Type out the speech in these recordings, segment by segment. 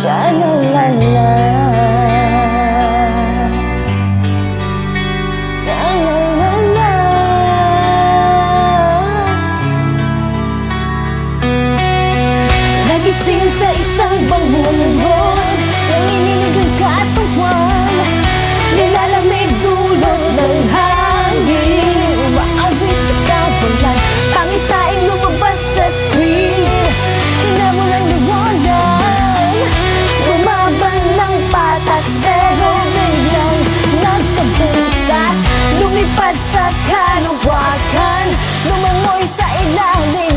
la Ta-la-la-la. Nagising sa isang bangungon Lumipad sa kanawakan Lumangoy sa ilalim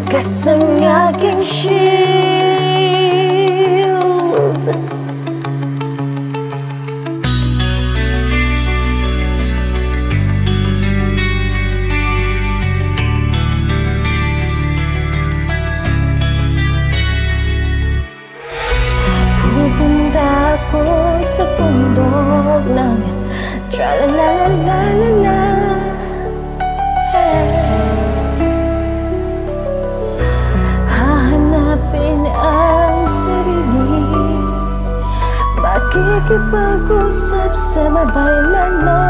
Lumakas ang aking shield Pupunta ako sa bundok ng Tra-la-la-la-la-la Makikipag-usap sa mabaylan na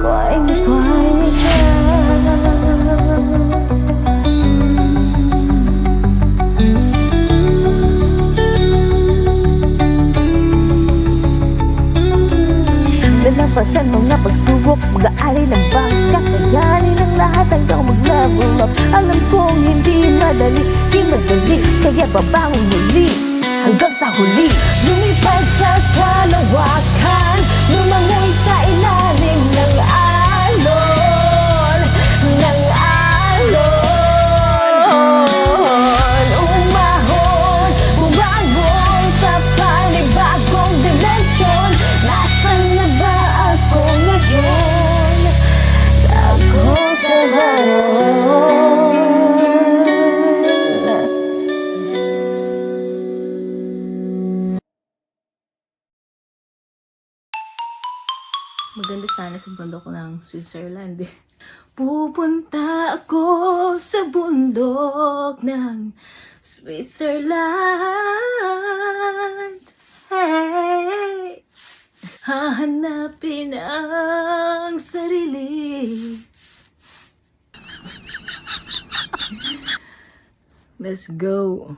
Kwine-kwine dyan Lalampasan mga pagsubok Mag-aalay ng bangs Kakayanin ang lahat hanggang mag-level up Alam kong hindi madali Di madali Kaya babangon muli Hanggang sa huli Lumipad sa kalawakan Lumangoy sa ilalim Maganda sana sa bundok ng Switzerland eh. Pupunta ako sa bundok ng Switzerland. Hey! Hahanapin ang sarili. Let's go.